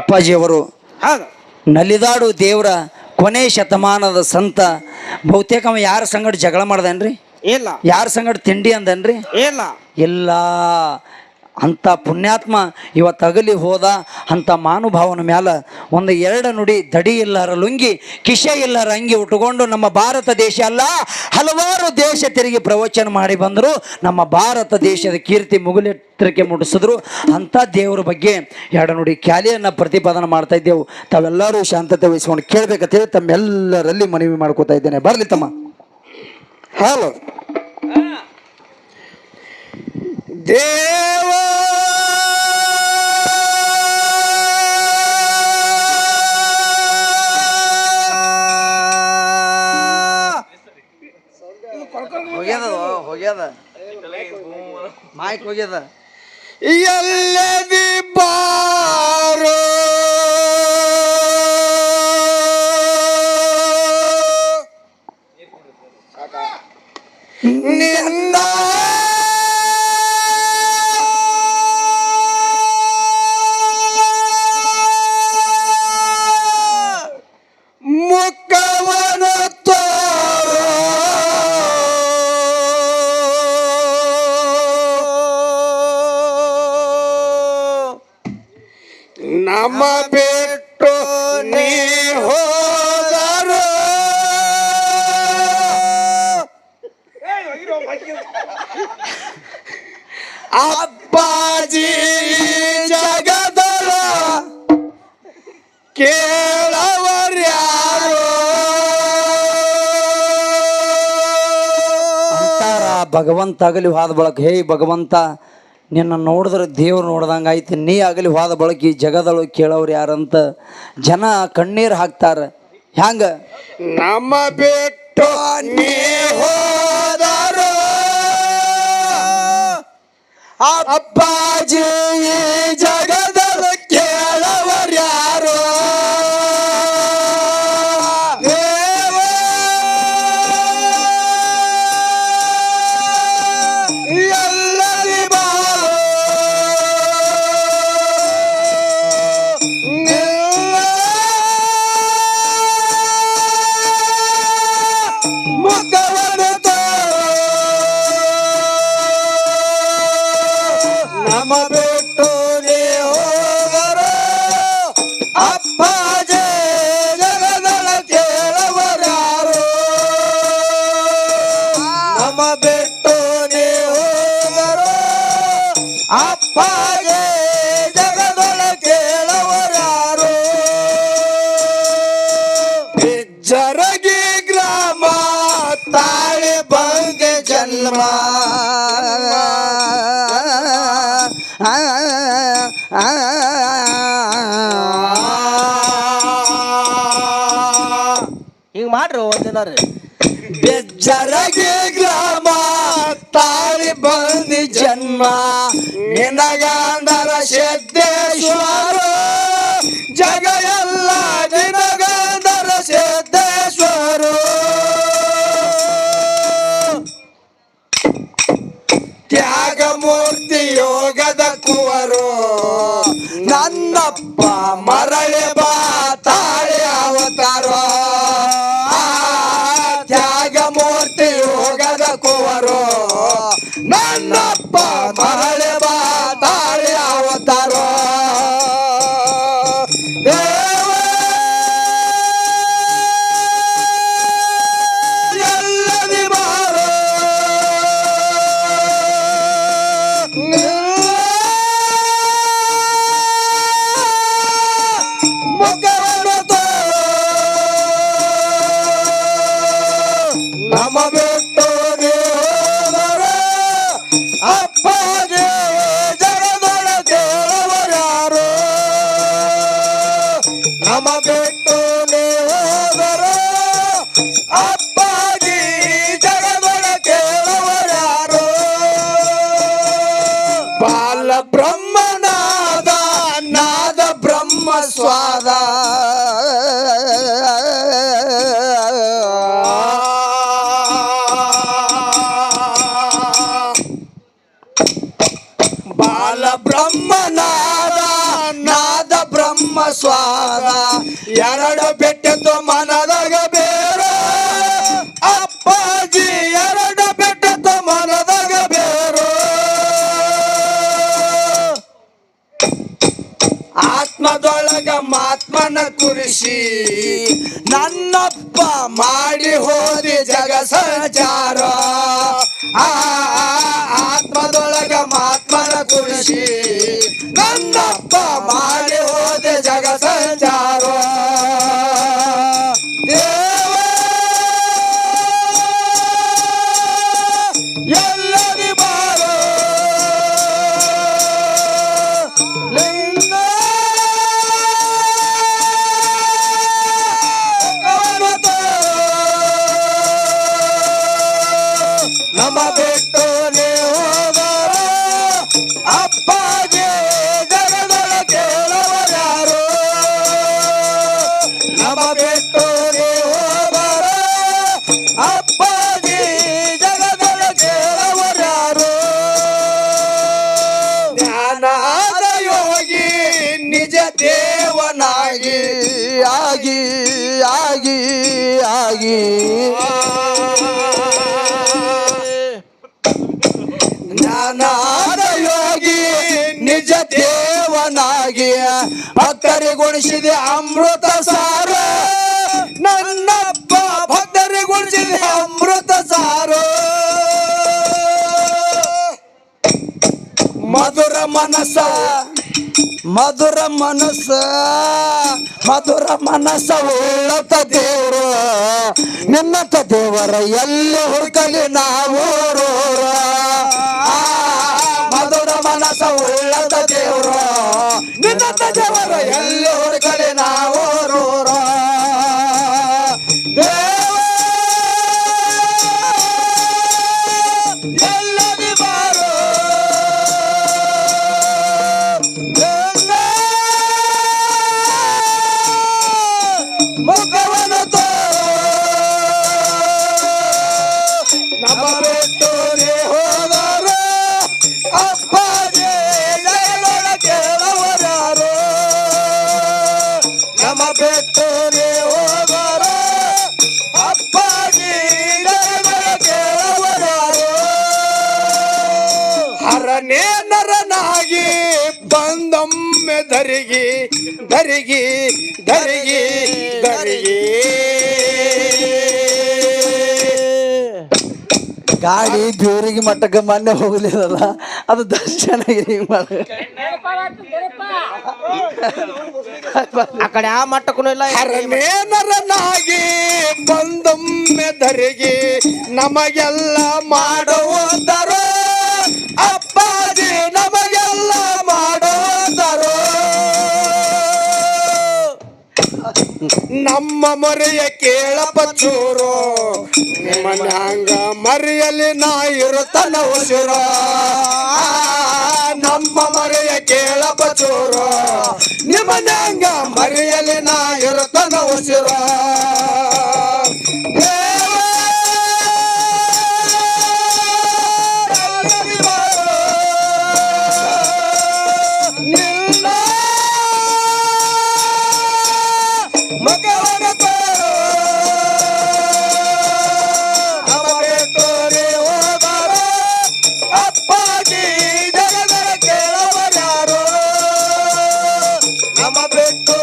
ಅಪ್ಪಾಜಿಯವರು ನಲಿದಾಡು ದೇವರ ಕೊನೆ ಶತಮಾನದ ಸಂತ. ಬಹುತೇಕ ಅವ ಯಾರ ಸಂಗಡ ಜಗಳ ಮಾಡ್ದನ್ರಿ? ಇಲ್ಲ. ಯಾರ ಸಂಗಡ ತಿಂಡಿ ಅಂದನ್ರಿ? ಇಲ್ಲ. ಇಲ್ಲ. ಅಂಥ ಪುಣ್ಯಾತ್ಮ ಇವತ್ತು ಅಗಲಿ ಹೋದ ಅಂಥ ಮಾನುಭಾವನ ಮ್ಯಾಲ ಒಂದು ಎರಡು ನುಡಿ ದಡಿ ಇಲ್ಲಾರ ಲುಂಗಿ, ಕಿಶೆ ಇಲ್ಲಾರ ಅಂಗಿ ಉಟ್ಕೊಂಡು ನಮ್ಮ ಭಾರತ ದೇಶ ಅಲ್ಲ, ಹಲವಾರು ದೇಶ ತಿರುಗಿ ಪ್ರವಚನ ಮಾಡಿ ಬಂದರು, ನಮ್ಮ ಭಾರತ ದೇಶದ ಕೀರ್ತಿ ಮುಗುಲೆತ್ತರಕ್ಕೆ ಮುಟ್ಟಿಸಿದ್ರು. ಅಂಥ ದೇವರ ಬಗ್ಗೆ ಎರಡು ನುಡಿ ಖ್ಯಾಲಿಯನ್ನು ಪ್ರತಿಪಾದನೆ ಮಾಡ್ತಾ ಇದ್ದೆವು. ತಾವೆಲ್ಲರೂ ಶಾಂತತೆ ವಹಿಸ್ಕೊಂಡು ಕೇಳಬೇಕಂತೇಳಿ ತಮ್ಮೆಲ್ಲರಲ್ಲಿ ಮನವಿ ಮಾಡ್ಕೋತಾ ಇದ್ದೇನೆ. ಬರಲಿ ತಮ್ಮ. ಹಲೋ ದೇವ! ಹೋಗ್ಯದ ಹೋಗ್ಯದ. ಮೈಕ್ ಹೋಗ್ಯದ. ಎಲ್ಲದಿ ಬಾರೋ ಅಪ್ಪಾಜಿ ಜಗದಲ ಕೇಳವರ್ಯಾರು ಅಂತಾರ ಭಗವಂತ ಆಗಲಿ ಹಾದ ಬಳಕ ಹೇ ಭಗವಂತ ನಿನ್ನ ನೋಡಿದ್ರೆ ದೇವ್ರು ನೋಡ್ದಂಗೆ ಆಯ್ತು ನೀ ಆಗಲಿ ಹೋದ ಬಳಕ ಈ ಜಗದೊಳಗೆ ಕೇಳೋರು ಯಾರಂತ ಜನ ಕಣ್ಣೀರು ಹಾಕ್ತಾರೆ. ಹ್ಯಾಂಗ? ನಮ್ಮ ಬಿಟ್ಟು ನೀ ಹೋದರು? ಅಪ್ಪಾಜಿ ಅಪ್ಪಾಜಿ ಜಗದಳ ಕೇಳವರ್ಯಾರು ನಮ್ಮ ಬಿಟ್ಟು ನೀ ಹೋದರು ಅಪ್ಪಾಜಿ ಜಗದಳ ಕೇಳವರ್ಯಾರು ಬಿಜ್ಜರಗಿ ಗ್ರಾಮ ತಾಳಿ ಬಂದೆ ಜನ್ಮ. ಬೆಜ್ಜರಗಿ ಗ್ರಾಮ, ತಾಳಿ ಬಂದಿ ಜನ್ಮ. ನಿನಗಾಂಧರ ಸಿದ್ದೇಶ್ವರ ಜಗ ಎಲ್ಲ ನಿನಗಾಂಧರ ಸಿದ್ದೇಶ್ವರ. ತ್ಯಾಗ ಮೂರ್ತಿ ಯೋಗದ ಕುವರು, ನನ್ನಪ್ಪ ಮರಳಿ ನನ್ನಪ್ಪ ಮರಳೆ ಬಾ ಅವತಾರ. ನಮ್ಮ ನಮ್ಮ ಬಿಟ್ಟು ಹೋದರು. ಅಪ್ಪಾಜಿ ಜಗದೊಳ ಕೇಳವರ್ಯಾರು ಬಾಲ ಬ್ರಹ್ಮನಾದ, ನಾದ ಬ್ರಹ್ಮ ಸ್ವಾದ ಬಾಲ ಬ್ರಹ್ಮನಾದ ನಾದ ಬ್ರಹ್ಮ ಬ್ರಹ್ಮ ಸ್ವಾದ. ಎರಡು ಬೆಟ್ಟದ್ದು ಮನದಾಗ ಬೇರೆ. ಅಪ್ಪಾಜಿ, ಎರಡು ಬೆಟ್ಟದ್ದು ಮನದಾಗ ಬೇರು. ಆತ್ಮದೊಳಗ ಮಾತ್ಮನ ಕುರಿಸಿ, ನನ್ನಪ್ಪ ಮಾಡಿ ಹೋದಿ ಜಗ ಸಂಚಾರ. ಆತ್ಮದೊಳಗ ಮಾತ್ಮನ ಕುರಿಸಿ, ನನ್ನಪ್ಪ ಮಾಡಿ ನಮ್ಮ ಬಿಟ್ಟು ನೀವು ಅಪ್ಪಾಜಿ ಜಗದೊಳ ಕೇಳವರ್ಯಾರು ನಮ್ಮ ಬಿಟ್ಟು ಯೋಗಿ ಆಗಿ ಆಗಿ ಆಗಿ. ಜ್ಞಾನಾದ ಯೋಗಿ ನಿಜ ದೇವನಾಗಿ ಭಕ್ತರಿಗೊಳಿಸಿದೆ ಅಮೃತ ಸಾರ. ನನ್ನಪ್ಪ ಭಕ್ತರಿಗೊಳಿಸಿದೆ ಅಮೃತ ಸಾರ. ಮಧುರ ಮನಸ ಮಧುರ ಮನಸ್ಸ ಮಧುರ ಮನಸ್ಸ ಉಳ್ಳತ ದೇವರು. ನಿನ್ನತ ದೇವರ ಎಲ್ಲಿ ಹುಡುಕಲಿ ನಾವು ಮಧುರ ಮನಸ್ಸ ಉಳ್ಳತ ದೇವರು. ನಿನ್ನತ ದೇವರ ಎಲ್ಲಿ ಧರಿಗಿ ಧರಿಗಿ ಧರಿಗಿ ಧರಿಗಿ ಗಾಡಿ ಜೋರಿಗೆ ಮಟ್ಟಕ್ಕೆ ಮೊನ್ನೆ ಹೋಗ್ಲಿಲ್ಲ ಅದು ದರ್ಶನ ಹಿಂಗ್ ಮಾಡ ಆ ಕಡೆ ಮಟ್ಟಕ್ಕೂ ಇಲ್ಲ. ಬಂದೊಮ್ಮೆ ಧರಿಗಿ ನಮಗೆಲ್ಲ ಮಾಡುವುದರೋ? ಅಪ್ಪಾಜಿ, ನಮಗೆಲ್ಲ ಮಾಡೋದರೋ ನಮ್ಮ ಮರೆಯ ಕೇಳಪ್ಪ ಚೂರು, ನಿಮ್ಮ ಮರೆಯಲ್ಲಿ ಮರೆಯಲಿ ನಾ ಇರುತ್ತನ ಉಸಿರ ನಮ್ಮ ಮರೆಯ ಕೇಳಪ್ಪ ನಿಮ್ಮ ನಂಗ ಮರೆಯಲಿ ನಾ ಇರುತ್ತನ ಉಸಿರು. ನಮ್ಮ ಬಿಟ್ಟು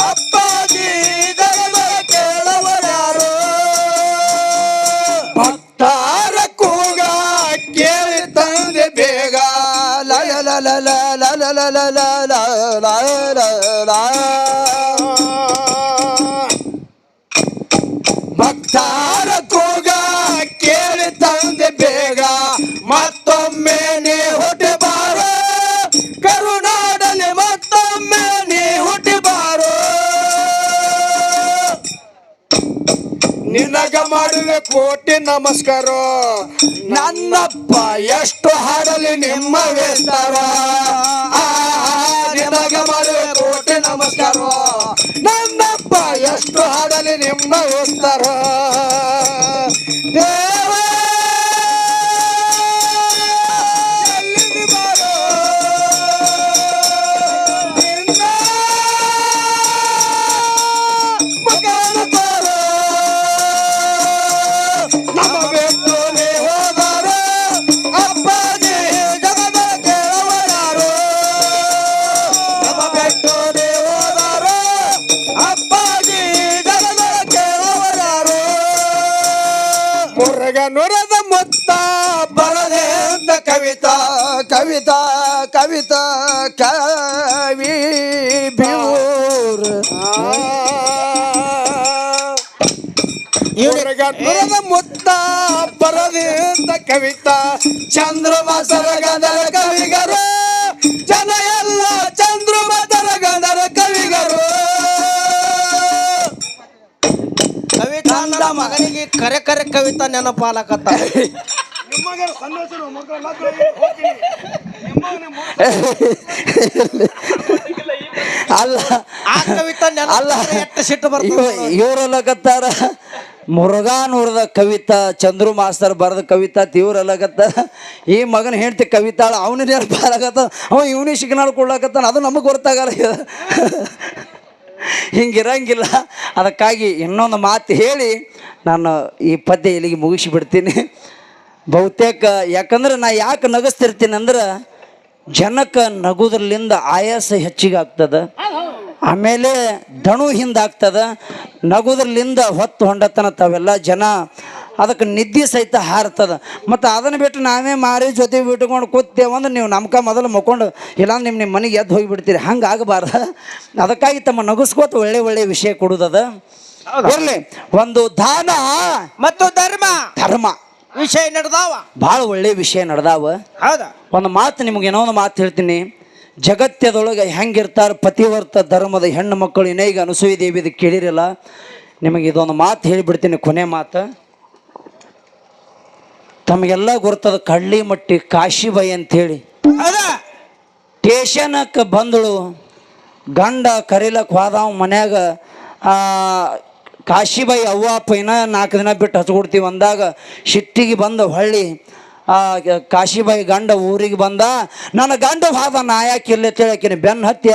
ಅಪ್ಪಾಜಿ ಜಗದರ ಕೇಳವರ್ಯಾರು ಭಕ್ತಾರ ಕೂಗ ಕೇಳಿ ತಂದೆ ಬೇಗ. ಮಾಡುವೆ ಕೋಟಿ ನಮಸ್ಕಾರ. ನನ್ನಪ್ಪ ಎಷ್ಟು ಹಾಡಲಿ ನಿಮ್ಮ ವೇಸ್ತಾರ. ಆ, ನಿನಗ ಮಾಡುವೆ ಕೋಟಿ ನಮಸ್ಕಾರ. ನನ್ನಪ್ಪ ಎಷ್ಟು ಹಾಡಲಿ ನಿಮ್ಮ ವೇಸ್ತಾರ. ನುರದ ಮುತ್ತ ಬರದೆ ಅಂತ ಕವಿತಾ ಕವಿತಾ ಕವಿತಾ ಕವಿ ಬಿಯೂರ್ ಊರಗ ನುರದ ಮುತ್ತ ಬರದೆ ಅಂತ ಕವಿತಾ ಚಂದ್ರಮ ಸರಗದರ ಕವಿಗರು ಜನ ಎಲ್ಲ ಚಂದ್ರಮ ಸರಗದರ ನನ್ನ ಮಗನಿಗೆ ಕರೆ ಕರೆ ಕವಿತಾ ನೆನಪಾಲಕತ್ತ. ಅಲ್ಲ. ಆ ಕವಿತಾ ನೆನ ಅಲ್ಲ. ಎಷ್ಟು ಸಿಟ್ಟು ಬರ್ತದೆ ಇವ್ರಲ್ಲಕತ್ತಾರ ಮುರುಘಾನೂರದ ಕವಿತಾ ಚಂದ್ರು ಮಾಸ್ತರ್ ಬರೆದ ಕವಿತಾ ಇವ್ರಲ್ಲಕತ್ತಾರ ಈ ಮಗನ ಹೆಂಡತಿ ಕವಿತಾಳ ಅವನ ನೆನಪಾಗತ್ತ ಅವ ಇವನಿ ಶಿಕ್ಷಣ ಕೊಡ್ಲಾಕತ್ತಾನ. ಅದು ನಮಗೆ ಗೊತ್ತಾಗಲ್ಲ ಹಿಂಗಿರಂಗಿಲ್ಲ. ಅದಕ್ಕಾಗಿ ಇನ್ನೊಂದು ಮಾತು ಹೇಳಿ ನಾನು ಈ ಪದ್ಯ ಇಲ್ಲಿಗೆ ಮುಗಿಸಿಬಿಡ್ತೀನಿ ಬಹುತೇಕ ಯಾಕಂದ್ರೆ ನಾ ಯಾಕೆ ನಗಿಸ್ತಿರ್ತೀನಿ ಅಂದ್ರೆ ಜನಕ್ಕೆ ನಗುದ್ರಲಿಂದ ಆಯಾಸ ಹೆಚ್ಚಿಗೆ ಆಗ್ತದೆ ಆಮೇಲೆ ದಣು ಹಿಂದಾಗ್ತದ. ನಗುದ್ರಲಿಂದ ಹೊತ್ತು ಹೊಂಡತನ ತಾವೆಲ್ಲ ಜನ ಅದಕ್ಕೆ ನಿದ್ದೆ ಸಹಿತ ಹಾರ್ತದ. ಮತ್ತು ಅದನ್ನು ಬಿಟ್ಟು ನಾವೇ ಮಾರಿ ಜೊತೆ ಬಿಟ್ಕೊಂಡು ಕೂತೇವೆ ಅಂದ್ರೆ ನೀವು ನಮ್ಕ ಮೊದಲು ಮಕ್ಕೊಂಡು ಇಲ್ಲಾಂದ್ರೆ ನಿಮ್ಮ ನಿಮ್ಮ ಮನೆಗೆ ಎದ್ದು ಹೋಗಿಬಿಡ್ತೀರಿ ಹಂಗೆ ಆಗಬಾರ್ದು? ಅದಕ್ಕಾಗಿ ತಮ್ಮ ನಗಿಸ್ಕೋತ ಒಳ್ಳೆ ಒಳ್ಳೆ ವಿಷಯ ಕೊಡುದದ. ಇರಲಿ ಒಂದು ದಾನ. ಮತ್ತು ಧರ್ಮ. ಧರ್ಮ. ವಿಷಯ ನಡೆದಾವ. ಭಾಳ ಒಳ್ಳೆ ವಿಷಯ ನಡೆದಾವ. ಹೌದಾ? ಒಂದು ಮಾತು ನಿಮ್ಗೆ ಏನೋ ಒಂದು ಮಾತು ಹೇಳ್ತೀನಿ. ಜಗತ್ಯದೊಳಗೆ ಹೆಂಗಿರ್ತಾರೆ ಪತಿವರ್ತ ಧರ್ಮದ ಹೆಣ್ಣು ಮಕ್ಕಳು ಇನ್ನೀಗ ದೇವಿ ದೇವಿದು ಕೇಳಿರಲ್ಲ. ನಿಮಗೆ ಇದೊಂದು ಮಾತು ಹೇಳಿಬಿಡ್ತೀನಿ ಕೊನೆ ಮಾತು. ತಮಗೆಲ್ಲ ಗೊತ್ತದ ಕಳ್ಳಿ ಮಟ್ಟಿ ಕಾಶಿಬಾಯಿ ಹೇಳಿ ಹೌದಾ ಸ್ಟೇಷನಕ್ಕೆ ಬಂದಳು. ಗಂಡ ಕರೀಲಕ್ಕೆ ಹೋದವ ಮನ್ಯಾಗ ಆ, ಕಾಶಿಬಾಯಿ ಅವ್ವ ಪೈನ ನಾಲ್ಕು ದಿನ ಬಿಟ್ಟು ಹಚ್ಕೊಡ್ತೀವಿ ಅಂದಾಗ ಶಿಟ್ಟಿಗೆ ಬಂದ ಹೊಳ್ಳಿ ಆ ಕಾಶಿಬಾಯಿ ಗಂಡ ಊರಿಗೆ ಬಂದ ನನ್ನ ಗಂಡ ಹೋದ ನಾ ಯಾಕೆ ಬೆನ್ನ ತಿಳಕಿನಿ ಬೆನ್ನು ಹತ್ತಿ